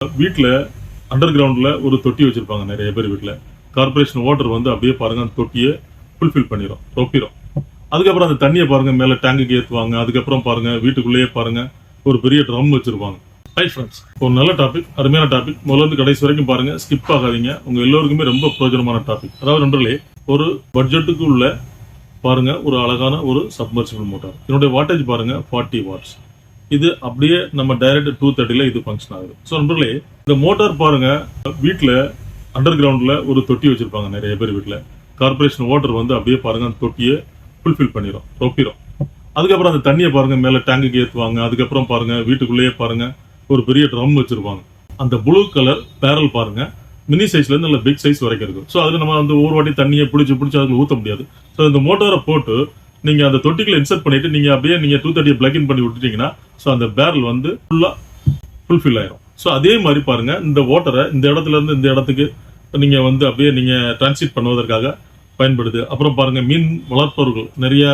வீட்டில் அண்டர் கிரவுண்டில் ஒரு தொட்டி வச்சிருப்பாங்க நிறைய பேர் வீட்டில் கார்பரேஷன் வாட்டர் வந்து அப்படியே பாருங்க அந்த தொட்டியை ஃபுல்ஃபில் பண்ணிடும் ரொப்பிடும் அதுக்கப்புறம் அந்த தண்ணியை பாருங்க மேலே டேங்குக்கு ஏற்றுவாங்க அதுக்கப்புறம் பாருங்க வீட்டுக்குள்ளேயே பாருங்க ஒரு பெரிய ட்ரம் வச்சிருப்பாங்க. ஹை ஃப்ரெண்ட்ஸ் ஒரு நல்ல டாபிக் அருமையான டாபிக் முதல்ல இருந்து கடைசி வரைக்கும் பாருங்க ஸ்கிப் ஆகாதீங்க. உங்க எல்லோருக்குமே ரொம்ப பிரயோஜனமான டாபிக் அதாவது நண்பர்களே ஒரு பட்ஜெட்டுக்கு உள்ள பாருங்க ஒரு அழகான ஒரு சப்மர்சிபிள் மோட்டார் இதனுடைய வாட்டேஜ் பாருங்க ஃபார்ட்டி வாட்ஸ் இது அப்படியே நம்ம டைரக்ட் டூ தேர்ட்டில இது ஃபங்க்ஷன் ஆகுது. ஸோ நண்பர்களே இந்த மோட்டார் பாருங்க வீட்டில் அண்டர் கிரவுண்டில் ஒரு தொட்டி வச்சிருப்பாங்க நிறைய பேர் வீட்டில் கார்பரேஷன் வாட்டர் வந்து அப்படியே பாருங்க அந்த தொட்டியை ஃபுல்ஃபில் பண்ணிடும் ரொப்பிடும் அதுக்கப்புறம் அந்த தண்ணியை பாருங்க மேலே டேங்குக்கு ஏற்றுவாங்க அதுக்கப்புறம் பாருங்க வீட்டுக்குள்ளேயே பாருங்க ஒரு பெரிய ட்ரம் வச்சிருப்பாங்க. அந்த ப்ளூ கலர் பேரல் பாருங்க மினி சைஸ்ல இருந்து நல்ல பிக் சைஸ் வரைக்கும் இருக்கும். ஸோ அதுல நம்ம வந்து ஒவ்வொரு வாட்டி தண்ணியை பிடிச்சி பிடிச்சி அதுக்கு ஊற்ற முடியாது. ஸோ இந்த மோட்டாரை போட்டு நீங்க அந்த தொட்டிகளை இன்சர்ட் பண்ணிட்டு நீங்கள் அப்படியே நீங்கள் டூ தேர்ட்டியை பிளக் இன் பண்ணி விட்டுட்டீங்கன்னா ஸோ அந்த பேரல் வந்து ஃபுல்லாக ஃபுல்ஃபில் ஆயிரும். ஸோ அதே மாதிரி பாருங்க இந்த வாட்டரை இந்த இடத்துல இருந்து இந்த இடத்துக்கு நீங்க வந்து அப்படியே நீங்க டிரான்சிட் பண்ணுவதற்காக பயன்படுது. அப்புறம் பாருங்க மீன் வளர்ப்பவர்கள் நிறைய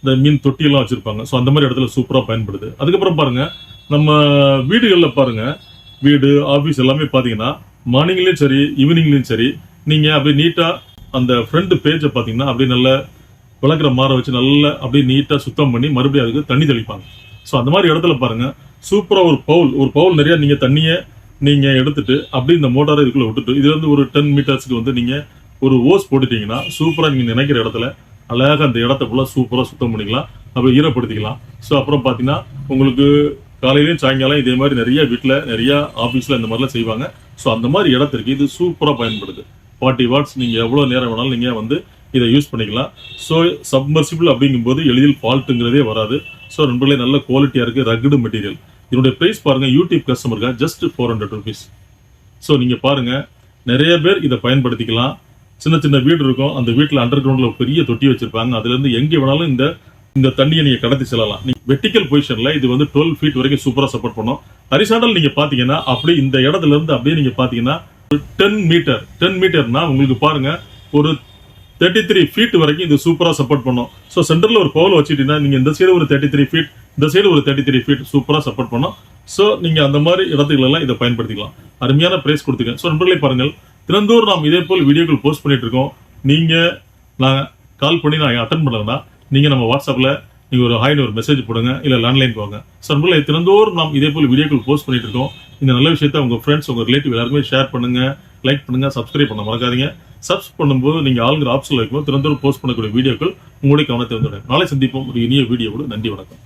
இந்த மீன் தொட்டியெல்லாம் வச்சிருப்பாங்க. ஸோ அந்த மாதிரி இடத்துல சூப்பராக பயன்படுது. அதுக்கப்புறம் பாருங்க நம்ம வீடுகளில் பாருங்க வீடு ஆஃபீஸ் எல்லாமே பார்த்தீங்கன்னா மார்னிங்லேயும் சரி ஈவினிங்லேயும் சரி நீங்கள் அப்படியே நீட்டாக அந்த ஃப்ரண்ட் பேஜை பார்த்தீங்கன்னா அப்படியே நல்ல விளக்குற மாற வச்சு நல்லா அப்படியே நீட்டாக சுத்தம் பண்ணி மறுபடியும் அதுக்கு தண்ணி தெளிப்பாங்க. ஸோ அந்த மாதிரி இடத்துல பாருங்க சூப்பராக ஒரு பவுல் ஒரு பவுல் நிறைய நீங்கள் தண்ணியை நீங்கள் எடுத்துட்டு அப்படியே இந்த மோட்டாரை இதுக்குள்ள விட்டுட்டு இதுலேருந்து ஒரு டென் மீட்டர்ஸ்க்கு வந்து நீங்கள் ஒரு ஓஸ் போட்டுட்டீங்கன்னா சூப்பராக நீங்கள் நினைக்கிற இடத்துல அழகாக அந்த இடத்த ஃபுல்லாக சூப்பராக சுத்தம் பண்ணிக்கலாம். அப்புறம் ஈரப்படுத்திக்கலாம். ஸோ அப்புறம் பார்த்தீங்கன்னா உங்களுக்கு காலையிலையும் சாயங்காலம் இதே மாதிரி நிறைய வீட்டில் நிறைய ஆஃபீஸில் இந்த மாதிரிலாம் செய்வாங்க. ஸோ அந்த மாதிரி இடத்திற்கு இது சூப்பராக பயன்படுது. ஃபார்ட்டி வாட்ஸ் நீங்கள் எவ்வளோ நேரம் வேணாலும் நீங்கள் வந்து இதை யூஸ் பண்ணிக்கலாம். ஸோ சப்மர்சிபிள் அப்படிங்கும்போது எளிதில் ஃபால்ட்டுங்கிறதே வராது. ஸோ நண்பர்களே நல்ல குவாலிட்டியாக இருக்குது ரகுடு மெட்டீரியல் இதனுடைய ப்ரைஸ் பாருங்கள் YouTube கஸ்டமருக்கா just four hundred rupees so நீங்கள் பாருங்க நிறைய பேர் இதை பயன்படுத்திக்கலாம். சின்ன சின்ன வீடு இருக்கும் அந்த வீட்டில் அண்டர் கிரவுண்டில் பெரிய தொட்டி வச்சிருப்பாங்க. அதுலேருந்து எங்கே வேணாலும் இந்த இந்த தண்ணியை நீங்கள் கடத்தி செல்லலாம். நீங்கள் வெர்டிக்கல் பொசிஷனில் இது வந்து டுவெல் ஃபீட் வரைக்கும் சூப்பராக சப்போர்ட் பண்ணும். ஹரிசாண்டல் நீங்கள் பார்த்தீங்கன்னா அப்படியே இந்த இடத்துல இருந்து அப்படியே நீங்கள் பார்த்தீங்கன்னா டென் மீட்டர் டென் மீட்டர்னா உங்களுக்கு பாருங்க ஒரு தேர்ட்டி த்ரீ ஃபீட் வரைக்கும் இது சூப்பராக சப்போர்ட் பண்ணும். ஸோ சென்டரில் ஒரு பவுல் வச்சுட்டீங்கன்னா நீங்கள் இந்த சைடு ஒரு தேர்ட்டி த்ரீ ஃபீட் இந்த சைடு ஒரு தேர்ட்டி த்ரீ ஃபீட் சூப்பராக சப்போர்ட் பண்ணும். ஸோ நீங்கள் அந்த மாதிரி இடத்துகளெல்லாம் இதை பயன்படுத்திக்கலாம். அருமையான ப்ரைஸ் கொடுத்துருக்கேன். ஸோ நண்பர்களே பாருங்கள் தினந்தோறும் நாம் இதே போல் வீடியோக்கள் போஸ்ட் பண்ணிட்டு இருக்கோம். நீங்கள் நான் கால் பண்ணி நான் அட்டன் பண்ணலன்னா நீங்கள் நம்ம வாட்ஸ்அப்பில் நீங்கள் ஒரு ஹாய்னு ஒரு மெசேஜ் போடுங்க இல்லை லேண்ட்லைன் போங்க. ஸோ நண்பர்களே தினந்தோறும் நாம் இதே போல் வீடியோக்கள் போஸ்ட் பண்ணிட்டு இருக்கோம். இந்த நல்ல விஷயத்தை உங்கள் ஃப்ரெண்ட்ஸ் உங்கள் ரிலேட்டிவ் எல்லாருமே ஷேர் பண்ணுங்கள் லைக் பண்ணுங்கள் சப்ஸ்கிரைப் பண்ண மறக்காதீங்க. சப்ஸ் பண்ணும்போது நீங்கள் ஆளுங்கிற ஆப்ஷனில் இருக்கும்போது திறந்தோடு போஸ்ட் பண்ணக்கூடிய வீடியோக்கள் உங்களுடைய கவனத்தை வந்துவிடும் நாளை சந்திப்போம். ஒரு இனிய வீடியோவோடு நன்றி வணக்கம்.